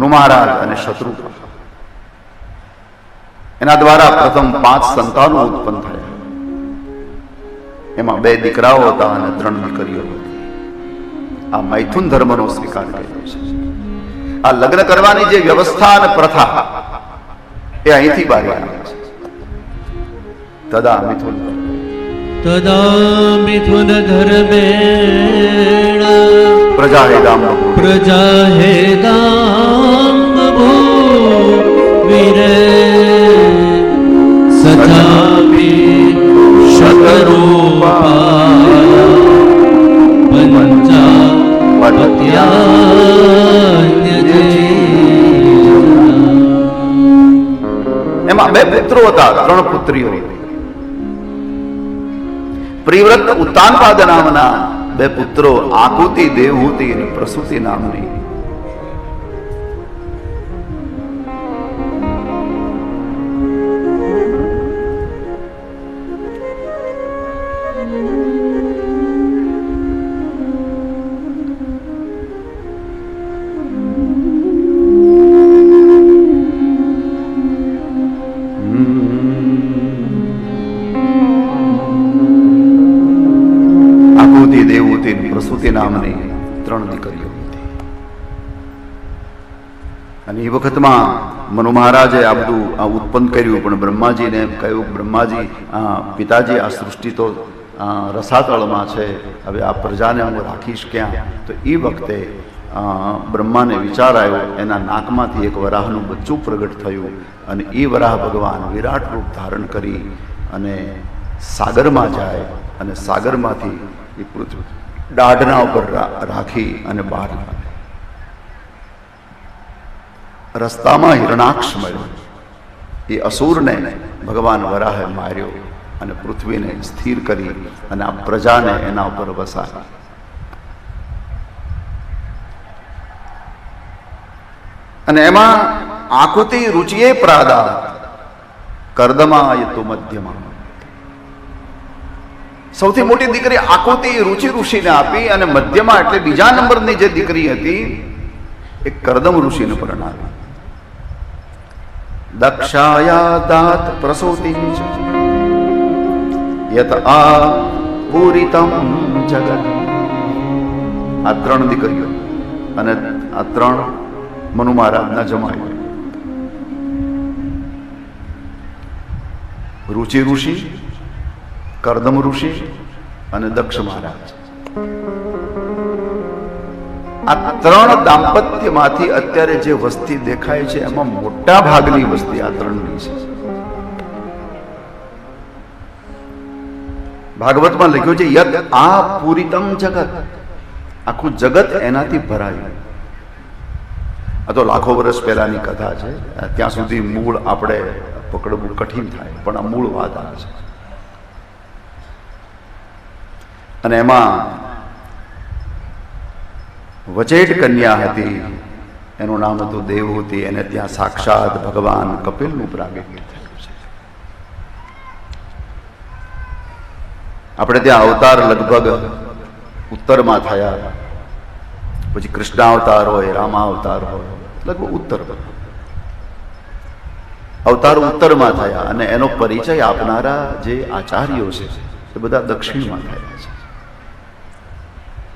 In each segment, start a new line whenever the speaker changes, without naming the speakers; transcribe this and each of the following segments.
મનુ મહારાજ અને શત્રુ. એના દ્વારા પ્રથમ પાંચ સંતાનો ઉત્પન્ન થયા. એમાં બે દીકરાઓ હતા અને ત્રણ દીકરીઓ હતી. આ મૈથુન ધર્મનો સ્વીકાર કર્યો છે. આ લગ્ન કરવાની જે વ્યવસ્થા અને પ્રથા એ અહીંથી બહાર આવે છે. તદા મિથુન
તદા મિથુન ગર્ભેણ
પ્રજા હેદામ
પ્રજા હેદાંબભૂ
એમાં બે પુત્રો હતા, ત્રણ પુત્રીઓ પ્રિવ્રત ઉત્તાનપાદ નામના બે પુત્રો આકુતિ દેવહૂતિ અને પ્રસૂતિ નામની. દેવહૂતિ પ્રસૂતિ નામની ત્રણ દીકરીઓ અને એ વખતમાં મનુ મહારાજે આ બધું ઉત્પન્ન કર્યું, પણ બ્રહ્માજીને કહ્યું, બ્રહ્માજી પિતાજી આ સૃષ્ટિ તો રસાતળમાં છે. હવે આ પ્રજાને હું રાખીશ ક્યાં? તો એ વખતે બ્રહ્માને વિચાર આવ્યો, એના નાકમાંથી એક વરાહનું બચ્ચું પ્રગટ થયું અને એ વરાહ ભગવાન વિરાટ રૂપ ધારણ કરી અને સાગરમાં જાય અને સાગરમાંથી એ પૃથ્વી દાઢના ઉપર રાખી અને બહાર રસ્તામાં હિરણાક્ષ મળ્યો એ અસુરને ભગવાન વરાહે માર્યો અને પૃથ્વીને સ્થિર કરી અને આ પ્રજાને એના ઉપર વસાવી. અને એમાં આકૃતિ રુચિએ પ્રાદા, કર્દમાય તો મધ્યમાં સૌથી મોટી દીકરી આકૃતિ રુચિ ઋષિને આપી અને મધ્યમાં એટલે બીજા નંબરની જે દીકરી હતી એ કરદમ ઋષિને પરણાવી. દક્ષાયા દાત પ્રસૂતિ યત આ પૂરિતમ જગત. આ ત્રણ દીકરીઓ. અને આ ત્રણ મનુ મહારાજના જમાય રુચિ ઋષિ કરદમ ઋષિ અને દક્ષ મહારાજ. આ ત્રણ દાંપત્યમાંથી અત્યારે જે વસ્તી દેખાય છે, એમાં મોટા ભાગની વસ્તી આ ત્રણની છે. ભાગવતમાં લખ્યું છે યદ આ પૂરિતમ જગત. આખું જગત એનાથી ભરાયું. આ તો લાખો વર્ષ પહેલાની કથા છે. ત્યાં સુધી મૂળ આપણે પકડવું કઠિન થાય, પણ આ મૂળ વાત આ છે. અને એમાં વચેટ કન્યા હતી. એનું નામ હતું દેવહૂતિ. એને ત્યાં સાક્ષાત ભગવાન કપિલનું પ્રાગટ્ય થયું છે. આપણે ત્યાં અવતાર લગભગ ઉત્તરમાં થયા. પછી કૃષ્ણ અવતાર હોય રામા અવતાર હોય, લગભગ ઉત્તર અવતાર ઉત્તરમાં થયા અને એનો પરિચય આપનારા જે આચાર્યો છે, એ બધા દક્ષિણમાં થયા છે.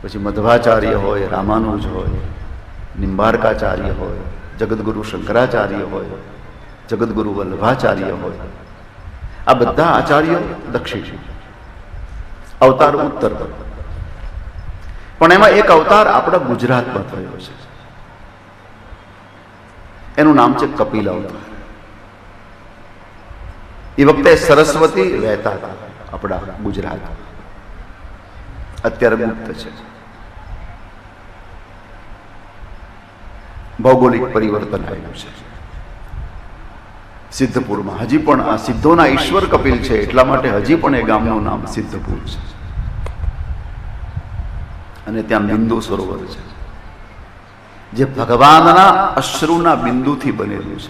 પછી મધ્વાચાર્ય હોય, રામાનુજ હોય, નિંબારકાચાર્ય હોય, જગદગુરુ શંકરાચાર્ય હોય, જગદગુરુ વલ્લભાચાર્ય હોય. આ બધા આચાર્યો દક્ષિણ, અવતાર ઉત્તર પણ એમાં એક અવતાર આપણા ગુજરાતમાં થયો છે. એનું નામ છે કપિલ અવતાર. એ વખતે સરસ્વતી વહેતા હતા આપણા ગુજરાત. અત્યારે મુક્ત છે. ભૌગોલિક પરિવર્તન આવ્યું છે. સિદ્ધપુરમાં હજી પણ આ સિદ્ધોના ઈશ્વર કપિલ છે, એટલા માટે હજી પણ એ ગામનું નામ સિદ્ધપુર છે. અને ત્યાં બિંદુ સરોવર છે, જે ભગવાનના અશ્રુના બિંદુથી બનેલું છે.